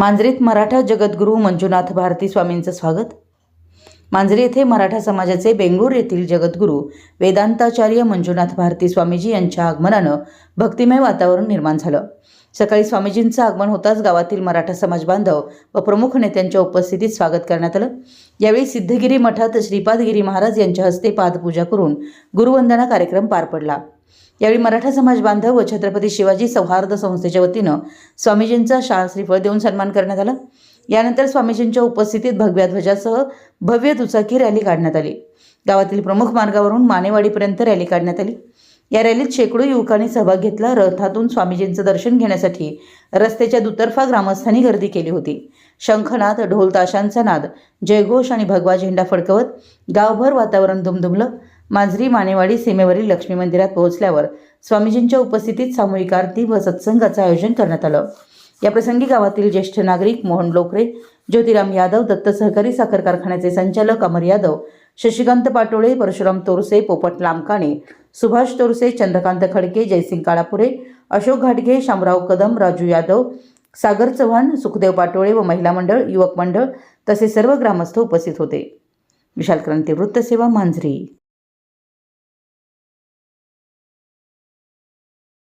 मांजरीत मराठा जगद्गुरू मंजुनाथ भारती स्वामींचं स्वागत. मांजरी येथे मराठा समाजाचे बेंगळूर येथील जगद्गुरू वेदांताचार्य मंजुनाथ भारती स्वामीजी यांच्या आगमनानं भक्तिमय वातावरण निर्माण झालं. सकाळी स्वामीजींचं आगमन होताच गावातील मराठा समाज बांधव व प्रमुख नेत्यांच्या उपस्थितीत स्वागत करण्यात आलं. यावेळी सिद्धगिरी मठात श्रीपादगिरी महाराज यांच्या हस्ते पादपूजा करून गुरुवंदना कार्यक्रम पार पडला. यावेळी मराठा समाज बांधव व छत्रपती शिवाजी सौहार्द संस्थेच्या वतीनं स्वामीजींचा शाल श्रीफळ देऊन सन्मान करण्यात आला. यानंतर स्वामीजींच्या उपस्थितीत भगव्या ध्वजासह भव्य दुचाकी रॅली काढण्यात आली. गावातील प्रमुख मार्गावरून मानेवाडीपर्यंत रॅली काढण्यात आली. या रॅलीत शेकडो युवकांनी सहभाग घेतला. रथातून स्वामीजींचं दर्शन घेण्यासाठी रस्त्याच्या दुतर्फा ग्रामस्थांनी गर्दी केली होती. शंखनाद ढोल ताशांचा नाद जयघोष आणि भगवा झेंडा फडकवत गावभर वातावरण दुमदुमलं मांजरी मानेवाडी सीमेवरील लक्ष्मी मंदिरात पोहोचल्यावर स्वामीजींच्या उपस्थितीत सामूहिक आरती व सत्संगाचं आयोजन करण्यात आलं. याप्रसंगी गावातील ज्येष्ठ नागरिक मोहन लोकरे ज्योतिराम यादव दत्त सहकारी साखर कारखान्याचे संचालक अमर यादव शशिकांत पाटोळे परशुराम तोरसे पोपट लामकाणे सुभाष तोरसे चंद्रकांत खडके जयसिंग काळापुरे अशोक घाटगे शामराव कदम राजू यादव सागर चव्हाण सुखदेव पाटोळे व महिला मंडळ युवक मंडळ तसे सर्व ग्रामस्थ उपस्थित होते. विशाल क्रांती वृत्तसेवा मांजरी.